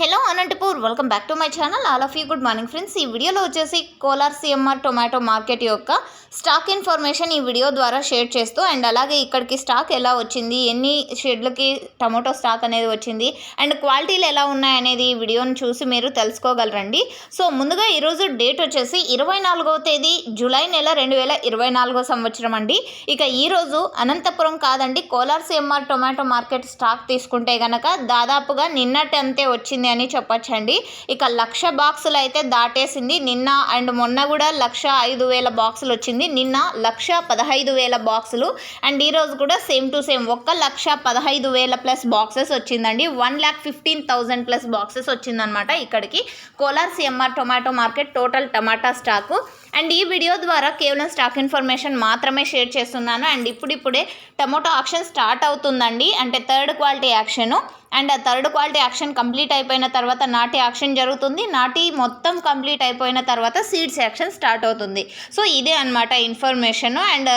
Hello Anantapur welcome back to my channel all of you good morning friends ఈ వీడియోలో వచ్చేసి Kolar CMR tomato market యొక్క stock information ఈ video ద్వారా share చేస్తూ అండ్ అలాగే ఇక్కడికి స్టాక్ ఎలా వచ్చింది ఎన్ని షెడ్లకి టొమాటో స్టాక్ అనేది వచ్చింది అండ్ క్వాలిటీలు ఎలా ఉన్నాయనేది ఈ వీడియోని చూసి మీరు తెలుసుకోగలరండి. సో ముందుగా ఈరోజు డేట్ వచ్చేసి ఇరవై నాలుగవ తేదీ జూలై నెల రెండు వేల ఇరవై నాలుగో సంవత్సరం అండి. ఇక ఈరోజు అనంతపురం కాదండి Kolar CMR tomato market stock తీసుకుంటే కనుక దాదాపుగా నిన్నటి అంతే వచ్చింది అని చెప్పొచ్చండి. ఇక లక్ష బాక్సులు అయితే దాటేసింది. నిన్న అండ్ మొన్న కూడా లక్ష ఐదు వేల బాక్సులు వచ్చింది. నిన్న లక్ష పదహైదు వేల బాక్సులు. అండ్ ఈరోజు కూడా సేమ్ టు సేమ్ ఒక్క లక్ష పదహైదు వేల ప్లస్ బాక్సెస్ వచ్చిందండి. One lakh fifteen thousand plus boxes వచ్చిందనమాట ఇక్కడికి. Kolar CMR tomato market total tomato stock. And ఈ వీడియో ద్వారా కేవలం స్టాక్ ఇన్ఫర్మేషన్ మాత్రమే షేర్ చేస్తున్నాను. అండ్ ఇప్పుడిప్పుడే టమోటో ఆక్షన్ స్టార్ట్ అవుతుందండి. అంటే థర్డ్ క్వాలిటీ యాక్షను. అండ్ ఆ థర్డ్ క్వాలిటీ యాక్షన్ కంప్లీట్ అయిపోయిన తర్వాత నాటి యాక్షన్ జరుగుతుంది. నాటి మొత్తం కంప్లీట్ అయిపోయిన తర్వాత సీడ్స్ యాక్షన్ స్టార్ట్ అవుతుంది. సో ఇదే అనమాట ఇన్ఫర్మేషన్. అండ్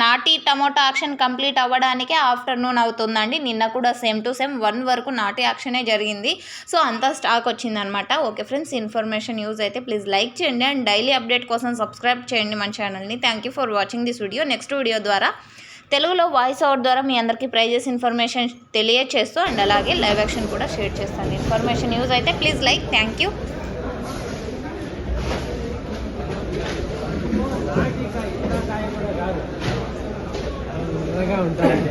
నాటి టమోటా యాక్షన్ కంప్లీట్ అవ్వడానికే ఆఫ్టర్నూన్ అవుతుందండి. నిన్న కూడా సేమ్ టు సేమ్ వన్ వరకు నాటి యాక్షనే జరిగింది. సో అంతా స్టాక్ వచ్చిందనమాట ఓకే ఫ్రెండ్స్ ఇన్ఫర్మేషన్ యూజ్ అయితే ప్లీజ్ లైక్ చేయండి. అండ్ డైలీ అప్డేట్ కోసం సబ్స్క్రైబ్ చేయండి మన ఛానల్ని. Thank you for watching this video. Next video ద్వారా తెలుగులో వాయిస్ ఓవర్ ద్వారా మీ అందరికీ ప్రైజెస్ ఇన్ఫర్మేషన్ తెలియచేస్తూ అండ్ అలాగే లైవ్ యాక్షన్ కూడా షేర్ చేస్తాను. ఇన్ఫర్మేషన్ యూజ్ అయితే ప్లీజ్ లైక్ థ్యాంక్ యూ. ఉంటాయండి